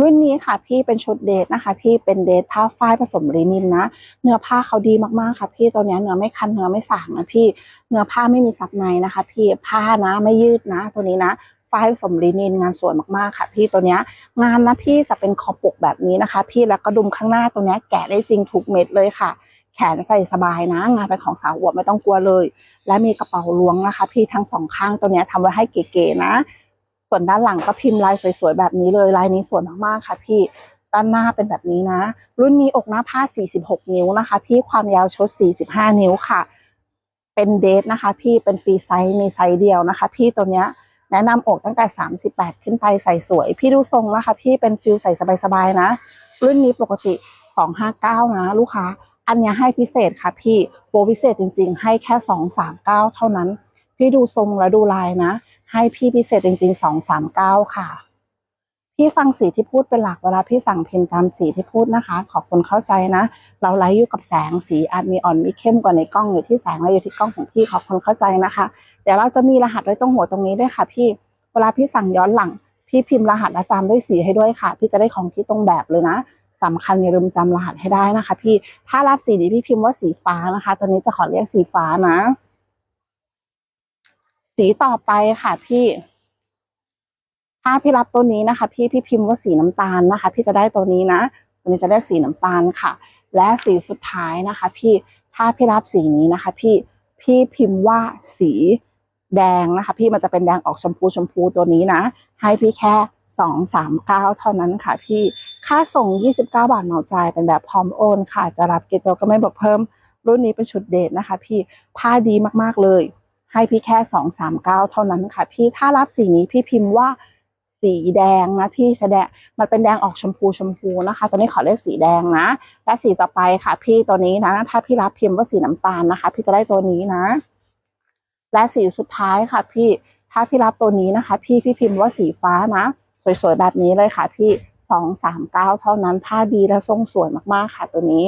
รุ่นนี้ค่ะพี่เป็นชุดเดทนะคะ พี่เป็นเดทผ้าฝ้ายผสมลินินนะ เนื้อผ้าเขาดีมากๆค่ะพี่ตัวนี้เนื้อไม่คันเนื้อไม่สางนะพี่เนื้อผ้าไม่มีซับในนะคะ พี่ผ้านะไม่ยืดนะ ตัวนี้นะฝ้ายผสมลินินงานสวยมากๆค่ะ พี่ตัวเนี้ยงานนะพี่จะเป็นคอปกแบบนี้นะคะ พี่แล้วก็ดุมข้างหน้าตัวนี้แกะได้จริงทุกเม็ดเลยค่ะแขนใส่สบายนะ งานเป็นของสาวอวบไม่ต้องกลัวเลย และมีกระเป๋าล้วงนะคะ พี่ทั้งสองข้างตัวนี้ทำไว้ให้เก๋ๆนะ ส่วนด้านหลังก็พิมพ์ลายสวยๆแบบนี้เลยลายนี้สวยมากๆค่ะ พี่ด้านหน้าเป็นแบบนี้นะ รุ่นนี้อกหน้าผ้า 46 นิ้วนะคะ พี่ความยาวชด 45 นิ้วค่ะ เป็นเดทนะคะ พี่เป็นฟรีไซส์มีไซส์เดียวนะคะ พี่ตัวเนี้ยแนะนำอกตั้งแต่ 38 ขึ้นไปใส่สวย พี่ดูทรงนะคะ พี่เป็นฟิลใส่สบายๆนะ รุ่นนี้ปกติ 259 นะ ลูกค้า อันเนี้ยให้พิเศษค่ะ พี่โปรพิเศษจริง ๆ ให้แค่ 239 เท่านั้น พี่ดูทรงแล้วดูลายนะ ให้พี่พิเศษจริงๆ239ค่ะ พี่ฟังสีที่พูดเป็นหลักเวลาพี่สั่งเพนตามสีที่พูดนะคะ ขอบคุณเข้าใจนะ เราไลฟ์อยู่กับแสงสีอาจมีอ่อนมีเข้มกว่าในกล้องอยู่ที่แสงและอยู่ที่กล้องของพี่ขอบคุณเข้าใจนะคะ เดี๋ยวเราจะมีรหัสไว้ตรงหัวตรงนี้ด้วยค่ะ พี่เวลาพี่สั่งย้อนหลัง พี่พิมพ์รหัสและตามด้วยสีให้ด้วยค่ะ พี่จะได้ของที่ตรงแบบเลยนะสำคัญอย่าลืมจำรหัสให้ได้นะคะ พี่ถ้ารับสีนี้พี่พิมพ์ว่าสีฟ้านะคะ ตอนนี้จะขอเรียกสีฟ้านะ สีต่อไปค่ะพี่ ถ้าพี่รับตัวนี้นะคะ พี่พี่พิมพ์ว่าสีน้ำตาลนะคะ พี่จะได้ตัวนี้นะตัวนี้จะได้สีน้ำตาลค่ะ และสีสุดท้ายนะคะ พี่ถ้าพี่รับสีนี้นะคะ พี่พี่พิมพ์ว่าสีแดงนะคะ พี่มันจะเป็นแดงออกชมพูชมพูตัวนี้นะ ให้พี่แค่สองสามเก้าเท่านั้นค่ะ พี่ค่าส่ง 29 บาทเหมาจ่ายเป็นแบบพร้อมโอนค่ะ จะรับเกโตก็ไม่บอกเพิ่ม รุ่นนี้เป็นชุดเดทนะคะ พี่ผ้าดีมากๆเลย ให้พี่แค่สองสามเก้าเท่านั้นค่ะ พี่ถ้ารับสีนี้พี่พิมพ์ว่าสีแดงนะพี่แสดงมันเป็นแดงออกชมพูชมพูนะคะ ตัวนี้ขอเรียกสีแดงนะ และสีต่อไปค่ะ พี่ตัวนี้นะ ถ้าพี่รับพิมพ์ว่าสีน้ำตาลนะคะ พี่จะได้ตัวนี้นะ และสีสุดท้ายค่ะ พี่ถ้าพี่รับตัวนี้นะคะ พี่พี่พิมพ์ว่าสีฟ้านะ สวยๆแบบนี้เลยค่ะ พี่สองสามเก้าเท่านั้นผ้าดีและทรงสวยมากๆค่ะ ตัวนี้